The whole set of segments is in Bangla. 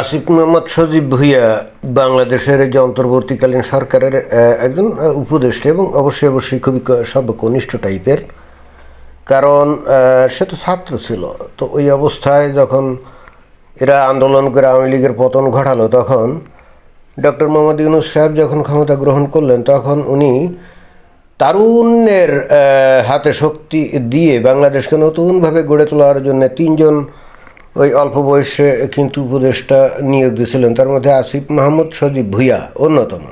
আসিফ মোহাম্মদ সজীব ভুইয়া বাংলাদেশের যে অন্তর্বর্তীকালীন সরকারের একজন উপদেষ্টা এবং অবশ্যই অবশ্যই খুবই সর্বকনিষ্ঠ টাইপের। কারণ সে তো ছাত্র ছিল। তো ওই অবস্থায় যখন এরা আন্দোলন করে আওয়ামী লীগের পতন ঘটালো তখন, ডক্টর মোহাম্মদ ইউনুস সাহেব যখন ক্ষমতা গ্রহণ করলেন তখন উনি তারুণ্যের হাতে শক্তি দিয়ে বাংলাদেশকে নতুনভাবে গড়ে তোলার জন্য তিনজন ওই অল্প বয়সে কিন্তু উপদেষ্টা নিয়োগ দিয়েছিলেন। তার মধ্যে আসিফ মাহমুদ, সজীব ভুইয়া অন্যতম।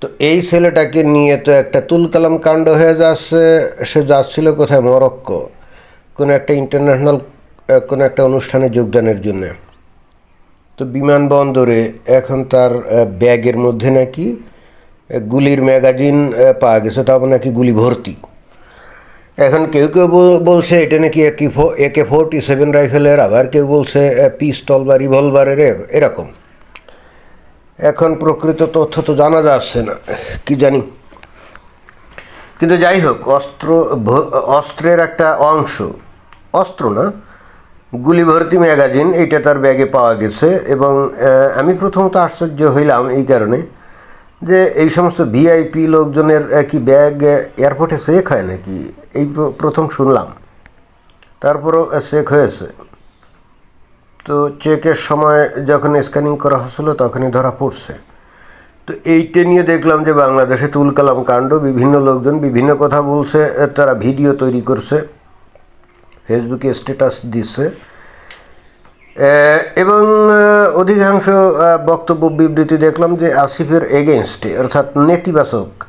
তো এই ছেলেটাকে নিয়ে তো একটা তুলকালাম কাণ্ড হয়ে যাচ্ছে। সে যাচ্ছিল কোথায়? মরক্কো। কোনো একটা ইন্টারন্যাশনাল কোনো একটা অনুষ্ঠানে যোগদানের জন্য। তো বিমানবন্দরে এখন তার ব্যাগের মধ্যে নাকি গুলির ম্যাগাজিন পাওয়া গেছে। তারপর নাকি গুলি ভর্তি। এখন কেউ কেউ বল- বলছে, এটা নাকি একে একে ফোরটি সেভেন রাইফেলের, আবার কেউ বলছে পিস্তল বা রিভলভারের এরকম। এখন প্রকৃত তথ্য তো জানা যাচ্ছে না, কি জানি। কিন্তু যাই হোক, অস্ত্র অস্ত্রের একটা অংশ। অস্ত্র না গুলি ভর্তি ম্যাগাজিন এইটা তার ব্যাগে পাওয়া গেছে এবং আমি প্রথমত আশ্চর্য হইলাম এই কারণে যে এই সমস্ত ভিআইপি লোকজনের কি ব্যাগ এয়ারপোর্টে চেক হয় নাকি? এই প্র- প্রথম শুনলাম। তারপরও চেক হয়েছে। তো চেকের সময় যখন স্ক্যানিং করা হচ্ছিল তখনই ধরা পড়ছে। তো এইটা নিয়ে দেখলাম যে বাংলাদেশে তুলকালাম কাণ্ড, বিভিন্ন লোকজন বিভিন্ন কথা বলছে, তারা ভিডিও তৈরি করছে ফেসবুকে স্ট্যাটাস দিচ্ছে এবং অধিকাংশ বক্তব্য বিবৃতি দেখলাম যে আসিফের এগেনস্টে অর্থাৎ নেতিবাচক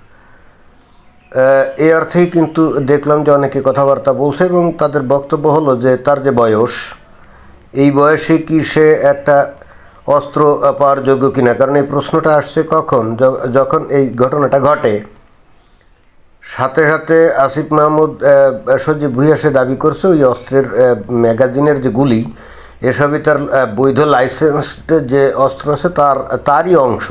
এই অর্থেই কিন্তু দেখলাম যে অনেকে কথাবার্তা বলছে এবং তাদের বক্তব্য হলো যে তার যে বয়স, এই বয়সে কি সে একটা অস্ত্র পাওয়ার যোগ্য কিনা? কারণ এই প্রশ্নটা আসছে কখন? যখন এই ঘটনাটা ঘটে, সাথে সাথে আসিফ মাহমুদ সজীব ভুইয়া সে দাবি করছে ওই অস্ত্রের ম্যাগাজিনের যে গুলি, এসবই তার বৈধ লাইসেন্সড যে অস্ত্র আছে তার, তারই অংশ।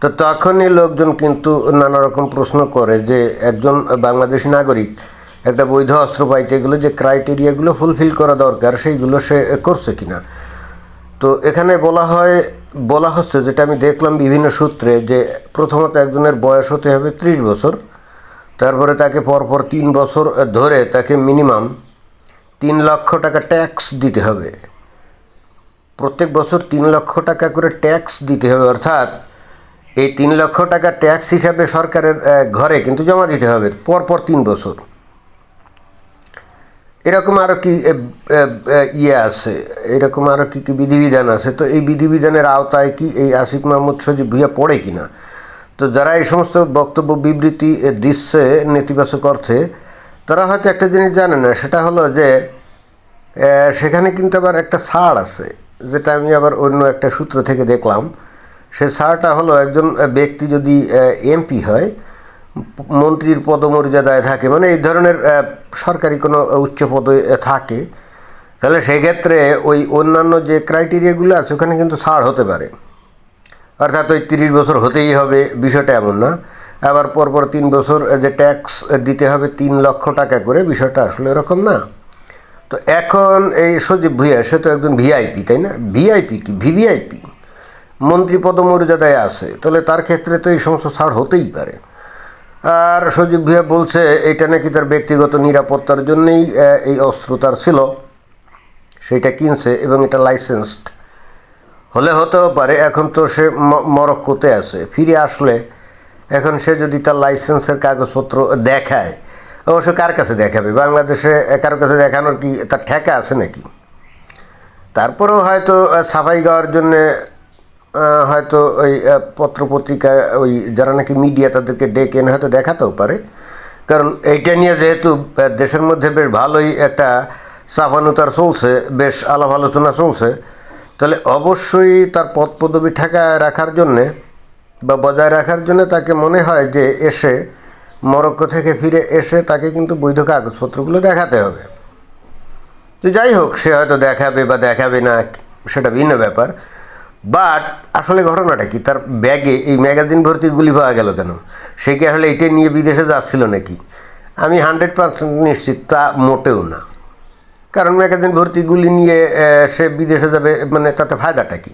তো তখনই লোকজন কিন্তু নানা রকম প্রশ্ন করে যে একজন বাংলাদেশি নাগরিক একটা বৈধ অস্ত্র পাইতে গেলে যে ক্রাইটেরিয়াগুলো ফুলফিল করা দরকার, সেইগুলো সে করছে কিনা? তো এখানে বলা হয়, বলা হচ্ছে যেটা আমি দেখলাম বিভিন্ন সূত্রে যে প্রথমত একজনের বয়স হতে হবে ত্রিশ বছর, তারপরে তাকে পরপর তিন বছর ধরে তাকে মিনিমাম তিন লক্ষ টাকা ট্যাক্স দিতে হবে। প্রত্যেক বছর তিন লক্ষ টাকা করে ট্যাক্স দিতে হবে, অর্থাৎ এই তিন লক্ষ টাকা ট্যাক্স হিসাবে সরকারের ঘরে কিন্তু জমা দিতে হবে পরপর তিন বছর। এরকম আরও কি ইয়ে আছে? এরকম আরও কী কী বিধিবিধান আছে? তো এই বিধিবিধানের আওতায় কি এই আসিফ মাহমুদ সজিব ভুইয়া পড়ে কি না তো যারা এই সমস্ত বক্তব্য, বিবৃতি দিচ্ছে নেতিবাচক অর্থে, তারা হয়তো একটা জিনিস জানে না। সেটা হলো যে সেখানে কিন্তু আবার একটা ছাড় আছে, যেটা আমি আবার অন্য একটা সূত্র থেকে দেখলাম। সে ছাড়টা হলো একজন ব্যক্তি যদি এমপি হয়, মন্ত্রীর পদমর্যাদায় থাকে মানে এই ধরনের সরকারি কোনো উচ্চ পদে থাকে, তাহলে সেক্ষেত্রে ওই অন্যান্য যে ক্রাইটেরিয়াগুলো আছে, ওখানে কিন্তু ছাড় হতে পারে। অর্থাৎ ওই তিরিশ বছর হতেই হবে, বিষয়টা এমন না। আবার পরপর তিন বছর যে ট্যাক্স দিতে হবে তিন লক্ষ টাকা করে, বিষয়টা আসলে এরকম না। তো এখন এই সজীব ভুইয়া, সে তো একজন ভিআইপি, তাই না? ভিআইপি কি? ভিভিআইপি। মন্ত্রী পদমর্যাদায় আছে, তাহলে তার ক্ষেত্রে তো এই সমস্ত ছাড় হতেই পারে। আর সজীব ভুইয়া বলছে, এটা নাকি তার ব্যক্তিগত নিরাপত্তার জন্যই এই অস্ত্র তার ছিল। সেইটা কিনছে এবং এটা লাইসেন্সড হলে হতেও পারে, এখন তো সে মরক্কোতে আছে, ফিরে আসলে এখন সে যদি তার লাইসেন্সের কাগজপত্র দেখায়, অবশ্য কার কাছে দেখাবে? বাংলাদেশে কারোর কাছে দেখানোর কি তার ঠেকা আছে নাকি? তারপরেও হয়তো সাফাই গাওয়ার জন্যে হয়তো ওই পত্রপত্রিকা, ওই যারা নাকি মিডিয়া তাদেরকে ডেকে এনে হয়তো দেখাতেও পারে। কারণ এইটা নিয়ে যেহেতু দেশের মধ্যে বেশ ভালোই একটা চাপানুতার চলছে, বেশ আলাপ আলোচনা চলছে, তাহলে অবশ্যই তার পদ পদবি ঠেকায় রাখার জন্যে বা বজায় রাখার জন্য তাকে মনে হয় যে এসে মরক্কো থেকে ফিরে এসে তাকে কিন্তু বৈধ কাগজপত্রগুলো দেখাতে হবে। তো যাই হোক, সে হয়তো দেখাবে বা দেখাবে না, সেটা ভিন্ন ব্যাপার। বাট আসলে ঘটনাটা কি? তার ব্যাগে এই ম্যাগাজিন ভর্তি গুলি পাওয়া গেল কেন? সে কি আসলে এটা নিয়ে বিদেশে যাচ্ছিল নাকি? আমি হান্ড্রেড পার্সেন্ট নিশ্চিত তা মোটেও না। কারণ ম্যাগাজিন ভর্তি গুলি নিয়ে সে বিদেশে যাবে মানে তাতে ফায়দাটা কী?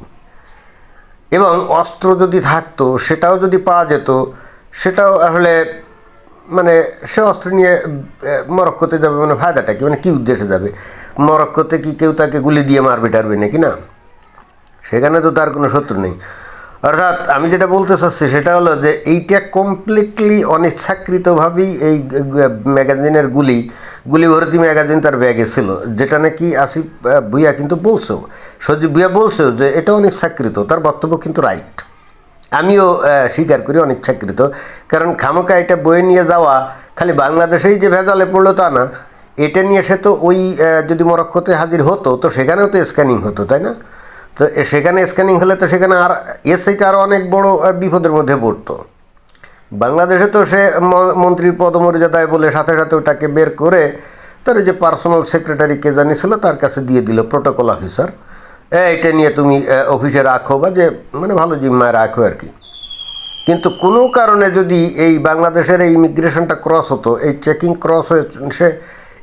এবং অস্ত্র যদি থাকতো, সেটাও যদি পাওয়া যেত, সেটাও আসলে মানে সে অস্ত্র নিয়ে মরক্কোতে যাবে মানে ফায়দাটা কি? মানে কী উদ্দেশ্যে যাবে? মরক্কোতে কি কেউ তাকে গুলি দিয়ে মারবে, টারবে নাকি না? সেখানে তো তার কোনো শত্রু নেই। অর্থাৎ আমি যেটা বলতে চাচ্ছি সেটা হলো যে এইটা কমপ্লিটলি অনিচ্ছাকৃতভাবেই এই ম্যাগাজিনের গুলি গুলি ভর্তি ম্যাগাজিন তার ব্যাগে ছিল, যেটা নাকি আসিফ ভুইয়া কিন্তু বলছেও সজীব ভুইয়া বলছেও যে এটা অনিচ্ছাকৃত, তার বক্তব্য কিন্তু রাইট আমিও স্বীকার করি অনিচ্ছাকৃত, কারণ খামোকা এটা বয়ে নিয়ে যাওয়া, খালি বাংলাদেশেই যে ভেজালে পড়ল তা না, এটা নিয়ে সে তো ওই যদি মরক্কোতে হাজির হতো, তো সেখানেও তো স্ক্যানিং হতো, তাই না? তো সেখানে স্ক্যানিং হলে তো সেখানে আর এর আরও অনেক বড় বিপদের মধ্যে পড়তো। বাংলাদেশে তো সে মন্ত্রীর পদমর্যাদায় বলে সাথে সাথে ওটাকে বের করে তার যে পার্সোনাল সেক্রেটারি কে জানিয়েছিল, তার কাছে দিয়ে দিল প্রোটোকল অফিসার এটা নিয়ে তুমি অফিসে রাখো বা যে মানে ভালো জিম্মায় রাখো আর কি। কিন্তু কোনো কারণে যদি এই বাংলাদেশের এই ইমিগ্রেশনটা ক্রস হতো, এই চেকিং ক্রস হয়ে সে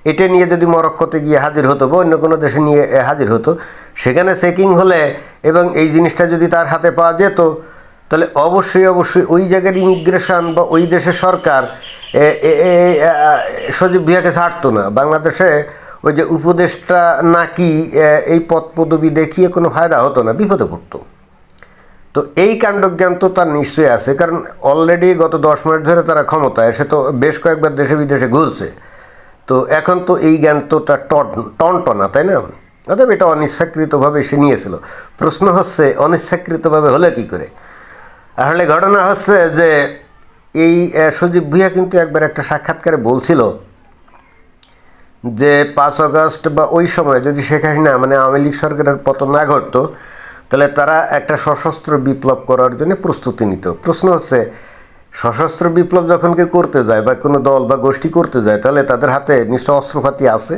এটা নিয়ে যদি মরক্কোতে গিয়ে হাজির হতো বা অন্য কোনো দেশে নিয়ে হাজির হতো, সেখানে চেকিং হলে এবং এই জিনিসটা যদি তার হাতে পাওয়া যেত, তাহলে অবশ্যই অবশ্যই ওই জায়গার ইমিগ্রেশন বা ওই দেশের সরকার সজীব ভিয়াকে ছাড়তো না। বাংলাদেশে ওই যে উপদেশটা নাকি এই পদ পদবি দেখিয়ে কোনো ফায়দা হতো না, বিপদে পড়তো। তো এই কাণ্ডজ্ঞান তো তার নিশ্চয়ই আছে, কারণ অলরেডি গত দশ মাস ধরে তারা ক্ষমতায়, সে তো বেশ কয়েকবার দেশে বিদেশে ঘুরছে। তো এখন তো এই জ্ঞান তো তার টন, টনটনা, তাই না? অতএব এটা অনিচ্ছাকৃতভাবে সে নিয়েছিল। প্রশ্ন হচ্ছে, অনিচ্ছাকৃতভাবে হলে কি করে? আসলে ঘটনা হচ্ছে যে এই সজীব ভুইয়া কিন্তু একবার একটা সাক্ষাৎকারে বলছিল যে পাঁচ আগস্ট বা ওই সময় যদি শেখ হাসিনা মানে আওয়ামী লীগ সরকারের পতন না ঘটতো, তাহলে তারা একটা সশস্ত্র বিপ্লব করার জন্য প্রস্তুতি নিত। প্রশ্ন হচ্ছে সশস্ত্র বিপ্লব যখন কেউ করতে যায় বা কোনো দল বা গোষ্ঠী করতে যায়, তাহলে তাদের হাতে নিশ্চয় অস্ত্রপাতি আছে।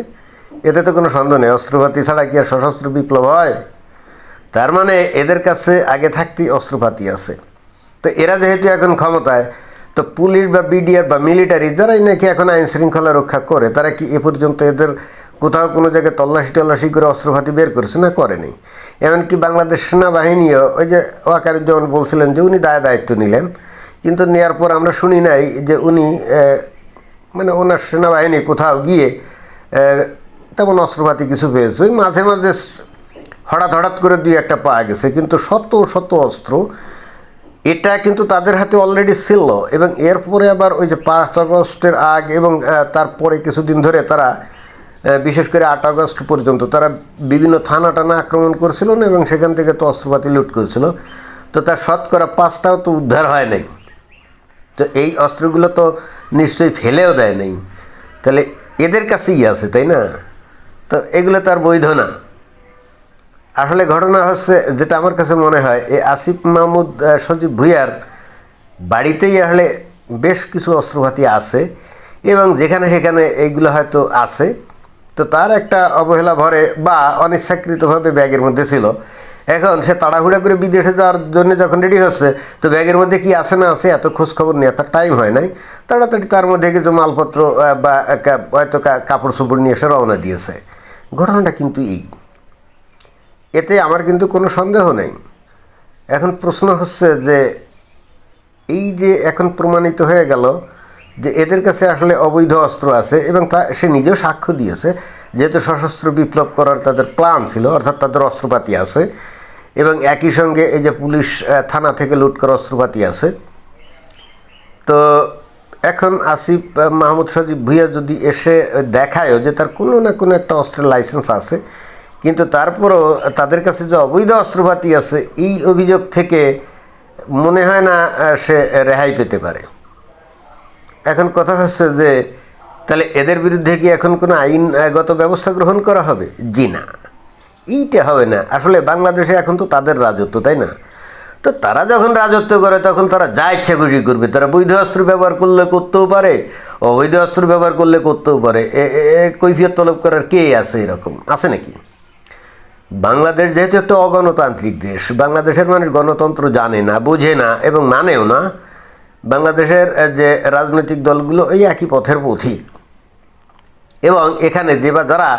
এতে তো কোনো সন্দেহ নেই, অস্ত্রপাতি ছাড়া কি আর সশস্ত্র বিপ্লব হয়? তার মানে এদের কাছে আগে থাকতেই অস্ত্রপাতি আছে। তো এরা যেহেতু এখন ক্ষমতায়, তো পুলিশ বা বিডিআর বা মিলিটারি যারাই নাকি এখন আইন শৃঙ্খলা রক্ষা করে, তারা কি এ পর্যন্ত এদের কোথাও কোনো জায়গায় তল্লাশি টল্লাশি করে অস্ত্রপাতি বের করেছে না করেনি? এমনকি বাংলাদেশ সেনাবাহিনীও, ওই যে ওয়াকারুজ্জামান বলছিলেন যে উনি দায় দায়িত্ব নিলেন। কিন্তু নেওয়ার পর আমরা শুনি নাই যে উনি মানে ওনার সেনাবাহিনী কোথাও গিয়ে তেমন অস্ত্রপাতি কিছু পেয়েছে। ওই মাঝে মাঝে হঠাৎ হঠাৎ করে দুই একটা পাওয়া গেছে, কিন্তু শত শত অস্ত্র, এটা কিন্তু তাদের হাতে অলরেডি ছিল এবং এরপরে আবার ওই যে পাঁচ আগস্টের আগ এবং তারপরে কিছুদিন ধরে তারা বিশেষ করে আট আগস্ট পর্যন্ত তারা বিভিন্ন থানা টানা আক্রমণ করছিল না এবং সেখান থেকে তো অস্ত্রপাতি লুট করেছিল। তো তার শতকরা পাঁচটাও তো উদ্ধার হয় নাই। তো এই অস্ত্রগুলো তো নিশ্চয়ই ফেলেও দেয় নাই। তাহলে এদের কাছেই আছে, তাই না? তো এগুলো তার বৈধ না। আসলে ঘটনা হচ্ছে, যেটা আমার কাছে মনে হয়, এই আসিফ মাহমুদ সজীব ভুইয়ার বাড়িতেই আসলে বেশ কিছু অস্ত্রপাতি আছে এবং যেখানে সেখানে এইগুলো হয়তো আছে। তো তার একটা অবহেলা ভরে বা অনিচ্ছাকৃতভাবে ব্যাগের মধ্যে ছিল। এখন সে তাড়াহুড়া করে বিদেশে যাওয়ার জন্য যখন রেডি হচ্ছে, তো ব্যাগের মধ্যে কি আছে না আছে এত খোঁজ খবর নেওয়া তার টাইম হয় নাই। তাড়াতাড়ি তার মধ্যে কিছু মালপত্র বা হয়তো কাপড় চোপড় নিয়ে এসে রওনা দিয়েছে। ঘটনাটা কিন্তু এই। এতে আমার কিন্তু কোনো সন্দেহ নেই। এখন প্রশ্ন হচ্ছে যে, এই যে এখন প্রমাণিত হয়ে গেল যে এদের কাছে আসলে অবৈধ অস্ত্র আছে এবং তা সে নিজেও সাক্ষ্য দিয়েছে, যেহেতু সশস্ত্র বিপ্লব করার তাদের প্ল্যান ছিল, অর্থাৎ তাদের অস্ত্রপাতি আছে এবং একই সঙ্গে এই যে পুলিশ থানা থেকে লুট করা অস্ত্রপাতি আছে। তো এখন আসিফ মাহমুদ সজিব ভুইয়া যদি এসে দেখায়ও যে তার কোনো না কোনো একটা অস্ত্রের লাইসেন্স আছে, কিন্তু তারপরও তাদের কাছে যে অবৈধ অস্ত্রপাতি আছে, এই অভিযোগ থেকে মনে হয় না সে রেহাই পেতে পারে। এখন কথা হচ্ছে যে, তাহলে এদের বিরুদ্ধে কি এখন কোনো আইনগত ব্যবস্থা গ্রহণ করা হবে? জি না। এইটা হবে না। আসলে বাংলাদেশে এখন তো তাদের রাজত্ব, তাই না? তো তারা যখন রাজত্ব করে, তখন তারা যা ইচ্ছা খুশি করবে। তারা বৈধ অস্ত্র ব্যবহার করলে করতেও পারে, অবৈধ অস্ত্র ব্যবহার করলে করতেও পারে। কৈফিয়ত তলব করার কে আছে এরকম? আছে নাকি? বাংলাদেশ যেহেতু একটা অগণতান্ত্রিক দেশ, বাংলাদেশের মানুষ গণতন্ত্র জানে না, বোঝে না এবং মানেও না। বাংলাদেশের যে রাজনৈতিক দলগুলো এই একই পথের পথিক। এবং এখানে যে বা যারা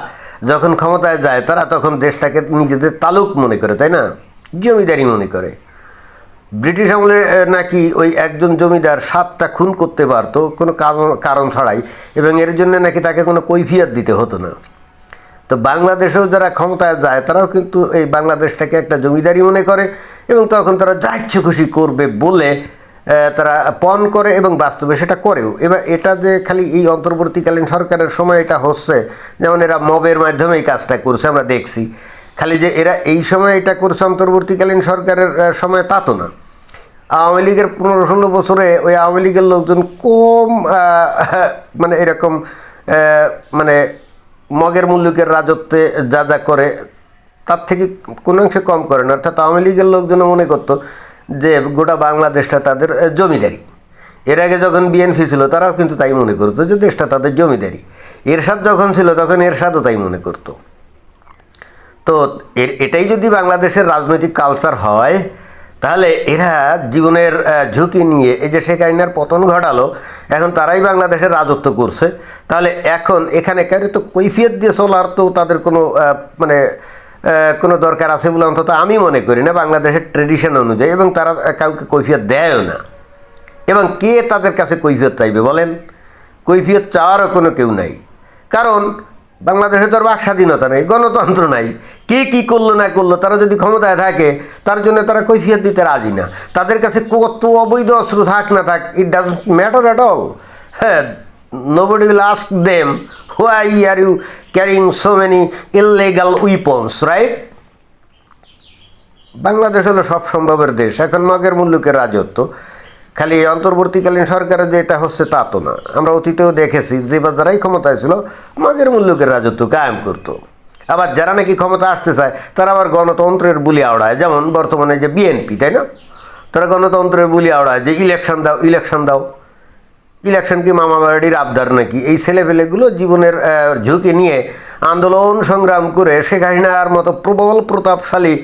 যখন ক্ষমতায় যায়, তারা তখন দেশটাকে নিজেদের তালুক মনে করে, তাই না? জমিদারি মনে করে। ব্রিটিশ আমলে নাকি ওই একজন জমিদার সাতটা খুন করতে পারতো, কোনো কারণ কারণ ছাড়াই, এবং এর জন্য নাকি তাকে কোনো কৈফিয়াত দিতে হতো না। তো বাংলাদেশেও যারা ক্ষমতায় যায়, তারাও কিন্তু এই বাংলাদেশটাকে একটা জমিদারি মনে করে, এবং তখন তারা যা ইচ্ছে খুশি করবে বলে তারা পণ করে এবং বাস্তবে সেটা করেও। এবার এটা যে খালি এই অন্তর্বর্তীকালীন সরকারের সময় এটা হচ্ছে, যেমন এরা মবের মাধ্যমে এই কাজটা করছে, আমরা দেখছি। খালি যে এরা এই সময় এটা করছে অন্তর্বর্তীকালীন সরকারের সময় তা তো না। আওয়ামী লীগের পনেরো ষোলো বছরে ওই আওয়ামী লীগের লোকজন কম মানে এরকম মানে মগের মুল্লুকের রাজত্বে যা যা করে, তার থেকে কোনো অংশে কম করে না। অর্থাৎ আওয়ামী লীগের লোকজনও মনে করতো যে গোটা বাংলাদেশটা তাদের জমিদারি। এর আগে যখন বিএনপি ছিল, তারাও কিন্তু তাই মনে করতো যে দেশটা তাদের জমিদারি। এরশাদ যখন ছিল, তখন এরশাদও তাই মনে করতো। তো এর, এটাই যদি বাংলাদেশের রাজনৈতিক কালচার হয়, তাহলে এরা জীবনের ঝুঁকি নিয়ে, এই যে শেখ হাসিনার পতন ঘটালো, এখন তারাই বাংলাদেশের রাজত্ব করছে। তাহলে এখন এখানে কেন তো কৈফিয়ত দিয়ে চলার তো তাদের কোনো মানে কোনো দরকার আছে বলে অন্তত আমি মনে করি না, বাংলাদেশের ট্রেডিশন অনুযায়ী, এবং তারা কাউকে কৈফিয়ত দেয়ও না। এবং কে তাদের কাছে কৈফিয়ত চাইবে বলেন? কৈফিয়ত চাওয়ারও কোনো কেউ নাই। কারণ বাংলাদেশে তো আর বাক স্বাধীনতা নেই, গণতন্ত্র নাই। কে কী করল না করল, তারা যদি ক্ষমতায় থাকে, তার জন্য তারা কৈফিয়ত দিতে রাজি না। তাদের কাছে কত অবৈধ অস্ত্র থাক না থাক it does matter at all হ্যাঁ nobody will ask them why are you carrying so many illegal weapons right Bangladesh হলো সব সম্ভবের দেশ। এখন মগের মুল্লুকের রাজত্ব। খালি অন্তর্বর্তীকালীন সরকারের যে এটা হচ্ছে তা তো না। আমরা অতীতেও দেখেছি, যে বা যারাই ক্ষমতায় ছিল, মগের মুল্লুকের রাজত্ব কায়েম করতো। আবার যারা নাকি ক্ষমতা আসতে চায়, তারা আবার গণতন্ত্রের বুলি আওড়ায়। যেমন বর্তমানে যে বিএনপি তাই না? তারা গণতন্ত্রের বুলি আওড়ায় যে ইলেকশন দাও ইলেকশন দাও। ইলেকশন কি মামা বাড়ির আবদার নাকি? এই ছেলেপেলেগুলো জীবনের ঝুঁকি নিয়ে আন্দোলন সংগ্রাম করে শেখ হাসিনার মতো প্রবল প্রতাপশালী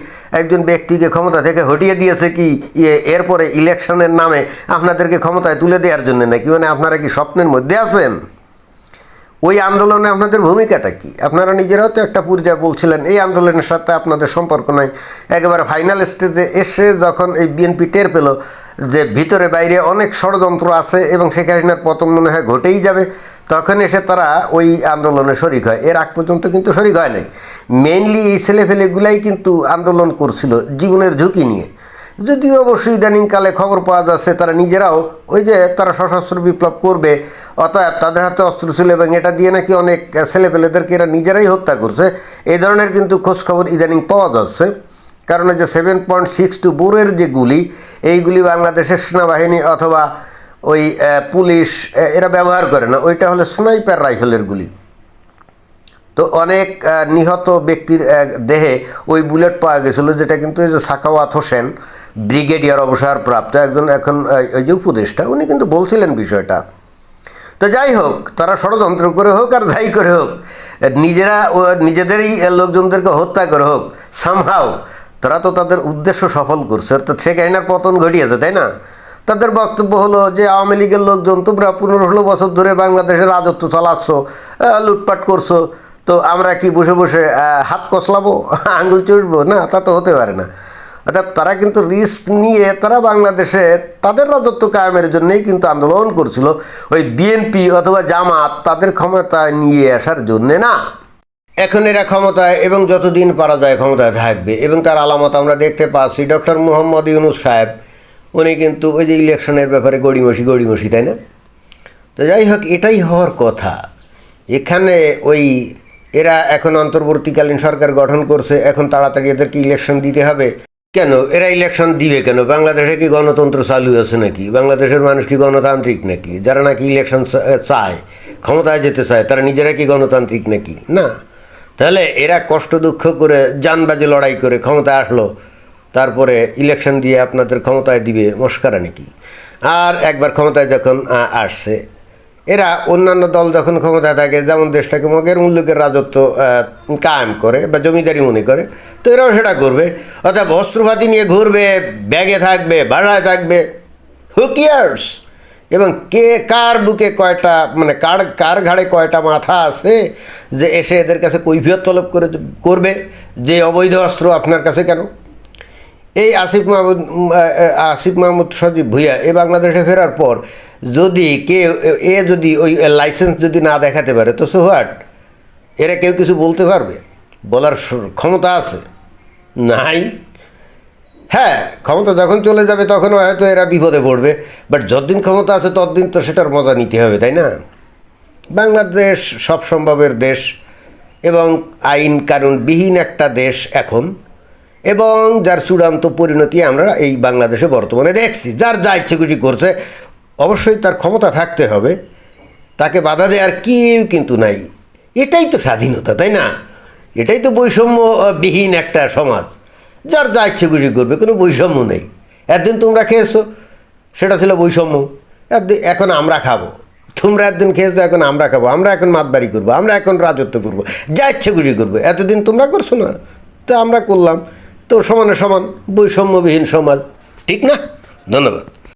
একজন ব্যক্তিকে ক্ষমতা থেকে হটিয়ে দিয়েছে কি? এরপরে ইলেকশনের নামে আপনাদেরকে ক্ষমতায় তুলে দেওয়ার জন্য নাকি? মানে আপনারা কি স্বপ্নের মধ্যে আছেন? ওই আন্দোলনে আপনাদের ভূমিকাটা কি? আপনারা নিজেরাও তো একটা পর্যায়ে বলছিলেন, এই আন্দোলনের সাথে আপনাদের সম্পর্ক নাই। একেবারে ফাইনাল স্টেজে এসে যখন এই বিএনপি টের পেল যে ভিতরে বাইরে অনেক ষড়যন্ত্র আছে এবং শেখ হাসিনার পতন মনে হয় ঘটেই যাবে তখন এসে তারা ওই আন্দোলনে শরিক হয়। এর আগ পর্যন্ত কিন্তু শরিক হয় নাই। মেইনলি এই ছেলেফেলেগুলাই কিন্তু আন্দোলন করছিল জীবনের ঝুঁকি নিয়ে। যদিও অবশ্যই ইদানিংকালে খবর পাওয়া যাচ্ছে তারা নিজেরাও ওই যে তারা সশস্ত্র বিপ্লব করবে, অতএব তাদের হাতে অস্ত্র ছিল এবং এটা দিয়ে নাকি অনেক ছেলেপেলেদেরকে এরা নিজেরাই হত্যা করছে। এই ধরনের কিন্তু খোঁজখবর ইদানিং পাওয়া যাচ্ছে। কারণ যে সেভেন পয়েন্ট সিক্স টু বোরের যে গুলি, এইগুলি বাংলাদেশের সেনাবাহিনী অথবা ওই পুলিশ এরা ব্যবহার করে না। ওইটা হলো স্নাইপার রাইফেলের গুলি। তো অনেক নিহত ব্যক্তির দেহে ওই বুলেট পাওয়া গেছিল, যেটা কিন্তু এই যে সাখাওয়াত হোসেন, ব্রিগেডিয়ার অবসরপ্রাপ্ত একজন এখন ওই যে উপদেষ্টা, উনি কিন্তু বলছিলেন বিষয়টা। তো যাই হোক, তারা ষড়যন্ত্র করে হোক আর যাই করে হোক, নিজেরা নিজেদেরই লোকজনদেরকে হত্যা করে হোক সামহাও তারা তো তাদের উদ্দেশ্য সফল করছে, অর্থাৎ শেখ হাসিনার পতন ঘটিয়েছে, তাই না? তাদের বক্তব্য হলো যে আওয়ামী লীগের লোকজন তোমরা পনেরো ষোলো বছর ধরে বাংলাদেশের রাজত্ব চালাচ্ছ লুটপাট করছ, তো আমরা কি বসে বসে হাত কসলাবো আঙুল চড়বো না, তা তো হতে পারে না। অর্থাৎ তারা কিন্তু রিস্ক নিয়ে তারা বাংলাদেশে তাদের রাজত্ব কায়েমের জন্যই কিন্তু আন্দোলন করছিল, ওই বিএনপি অথবা জামাত তাদের ক্ষমতা নিয়ে আসার জন্যে না। এখন এরা ক্ষমতায় এবং যতদিন পারা যায় ক্ষমতায় থাকবে এবং তার আলামত আমরা দেখতে পাচ্ছি, ডক্টর মোহাম্মদ ইউনুস সাহেব, উনি কিন্তু ওই যে ইলেকশনের ব্যাপারে গড়িমসি গড়িমসি, তাই না? তো যাই হোক, এটাই হওয়ার কথা। এখানে ওই এরা এখন অন্তর্বর্তীকালীন সরকার গঠন করছে, এখন তাড়াতাড়ি এদেরকে ইলেকশন দিতে হবে। কেন? এরা ইলেকশন দিবে কেন? বাংলাদেশে কি গণতন্ত্র চালু আছে নাকি? বাংলাদেশের মানুষ কি গণতান্ত্রিক নাকি? যারা নাকি ইলেকশন চায়, ক্ষমতায় যেতে চায়, তারা নিজেরা কি গণতান্ত্রিক নাকি? না। তাহলে এরা কষ্ট দুঃখ করে জানবাজি লড়াই করে ক্ষমতায় আসলো, তারপরে ইলেকশন দিয়ে আপনাদের ক্ষমতায় দিবে মস্কারা নাকি? আর একবার ক্ষমতায় যখন আসছে, এরা অন্যান্য দল যখন ক্ষমতায় থাকে, যেমন দেশটাকে মগের মুল্লুকের রাজত্ব কায়েম করে বা জমিদারি মনে করে, তো এরাও সেটা করবে। অর্থাৎ অস্ত্রপাতি নিয়ে ঘুরবে, ব্যাগে থাকবে ভাড়ায় থাকবে হু কেয়ার্স এবং কে কার বুকে কয়টা মানে কার কার ঘাড়ে কয়টা মাথা আছে যে এসে এদের কাছে কৈফিয়ত তলব করে করবে? যে অবৈধ অস্ত্র আপনার কাছে কেন? এই আসিফ মাহমুদ আসিফ মাহমুদ সজীব ভুইয়া এ বাংলাদেশে ফেরার পর যদি কে এ যদি ওই লাইসেন্স যদি না দেখাতে পারে, তো সো হোয়াট? এরা কেউ কিছু বলতে পারবে? বলার ক্ষমতা আছে? নাই? হ্যাঁ ক্ষমতা যখন চলে যাবে তখন হয়তো এরা বিপদে পড়বে। বাট যতদিন ক্ষমতা আছে ততদিন তো সেটার মজা নিতে হবে, তাই না? বাংলাদেশ সব সম্ভবের দেশ এবং আইন কানুনবিহীন একটা দেশ এখন। এবং যার চূড়ান্ত পরিণতি আমরা এই বাংলাদেশে বর্তমানে দেখছি। যার যা ইচ্ছে করছে, অবশ্যই তার ক্ষমতা থাকতে হবে। তাকে বাধা দেওয়ার কেউ কিন্তু নাই। এটাই তো স্বাধীনতা, তাই না? এটাই তো বৈষম্যবিহীন একটা সমাজ। যার যা ইচ্ছে খুশি করবে, কোনো বৈষম্য নেই। একদিন তোমরা খেয়েছো, সেটা ছিল বৈষম্য। একদিন, এখন আমরা খাব। তোমরা একদিন খেয়েছো, এখন আমরা খাব। আমরা এখন মাতবাড়ি করব, আমরা এখন রাজত্ব করব। যা ইচ্ছে খুশি করব। এতদিন তোমরা করছ না। তা আমরা করলাম। তো সমানে সমান, বৈষম্যবিহীন সমাজ। ঠিক না? ধন্যবাদ।